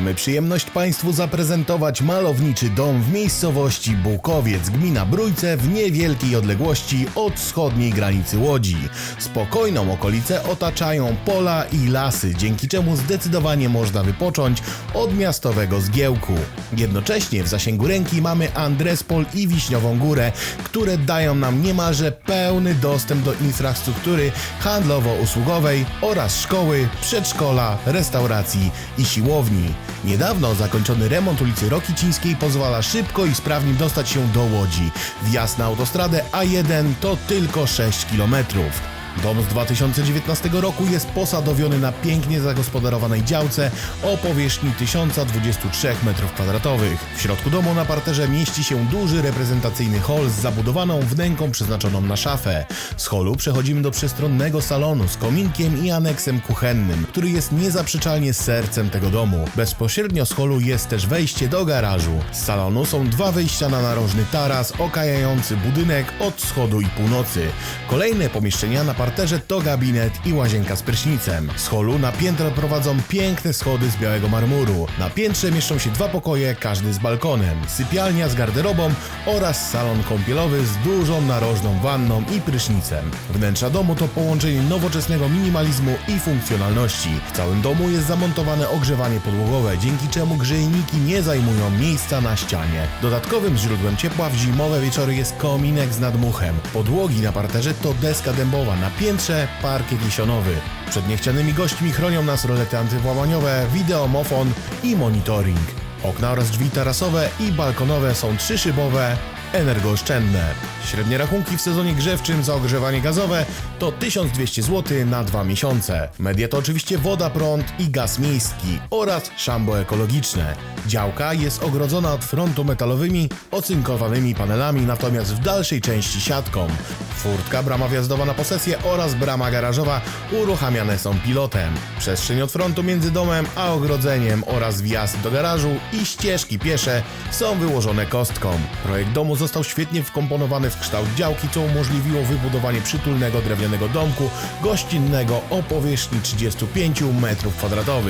Mamy przyjemność Państwu zaprezentować malowniczy dom w miejscowości Bukowiec, gmina Brójce w niewielkiej odległości od wschodniej granicy Łodzi. Spokojną okolicę otaczają pola i lasy, dzięki czemu zdecydowanie można wypocząć od miastowego zgiełku. Jednocześnie w zasięgu ręki mamy Andrespol i Wiśniową Górę, które dają nam niemalże pełny dostęp do infrastruktury handlowo-usługowej oraz szkoły, przedszkola, restauracji i siłowni. Niedawno zakończony remont ulicy Rokicińskiej pozwala szybko i sprawnie dostać się do Łodzi. Wjazd na autostradę A1 to tylko 6 kilometrów. Dom z 2019 roku jest posadowiony na pięknie zagospodarowanej działce o powierzchni 1023 m2. W środku domu na parterze mieści się duży reprezentacyjny hol z zabudowaną wnęką przeznaczoną na szafę. Z holu przechodzimy do przestronnego salonu z kominkiem i aneksem kuchennym, który jest niezaprzeczalnie sercem tego domu. Bezpośrednio z holu jest też wejście do garażu. Z salonu są dwa wyjścia na narożny taras okajający budynek od wschodu i północy. Kolejne pomieszczenia na parterze to gabinet i łazienka z prysznicem. Z holu na piętro prowadzą piękne schody z białego marmuru. Na piętrze mieszczą się dwa pokoje, każdy z balkonem, sypialnia z garderobą oraz salon kąpielowy z dużą narożną wanną i prysznicem. Wnętrza domu to połączenie nowoczesnego minimalizmu i funkcjonalności. W całym domu jest zamontowane ogrzewanie podłogowe, dzięki czemu grzejniki nie zajmują miejsca na ścianie. Dodatkowym źródłem ciepła w zimowe wieczory jest kominek z nadmuchem. Podłogi na parterze to deska dębowa, na piętrze parkiet jesionowy. Przed niechcianymi gośćmi chronią nas rolety antywłamaniowe, wideomofon i monitoring. Okna oraz drzwi tarasowe i balkonowe są trzyszybowe, energooszczędne. Średnie rachunki w sezonie grzewczym za ogrzewanie gazowe to 1200 zł na dwa miesiące. Media to oczywiście woda, prąd i gaz miejski oraz szambo ekologiczne. Działka jest ogrodzona od frontu metalowymi, ocynkowanymi panelami, natomiast w dalszej części siatką. Furtka, brama wjazdowa na posesję oraz brama garażowa uruchamiane są pilotem. Przestrzeń od frontu między domem a ogrodzeniem oraz wjazd do garażu i ścieżki piesze są wyłożone kostką. Projekt domu został świetnie wkomponowany w kształt działki, co umożliwiło wybudowanie przytulnego drewnianego domku gościnnego o powierzchni 35 m2.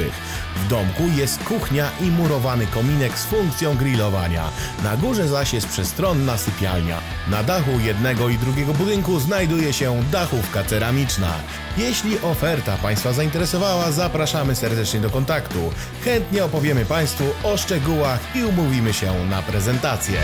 W domku jest kuchnia i murowany kominek z funkcją grillowania. Na górze zaś jest przestronna sypialnia. Na dachu jednego i drugiego budynku znajduje się dachówka ceramiczna. Jeśli oferta Państwa zainteresowała, zapraszamy serdecznie do kontaktu. Chętnie opowiemy Państwu o szczegółach i umówimy się na prezentację.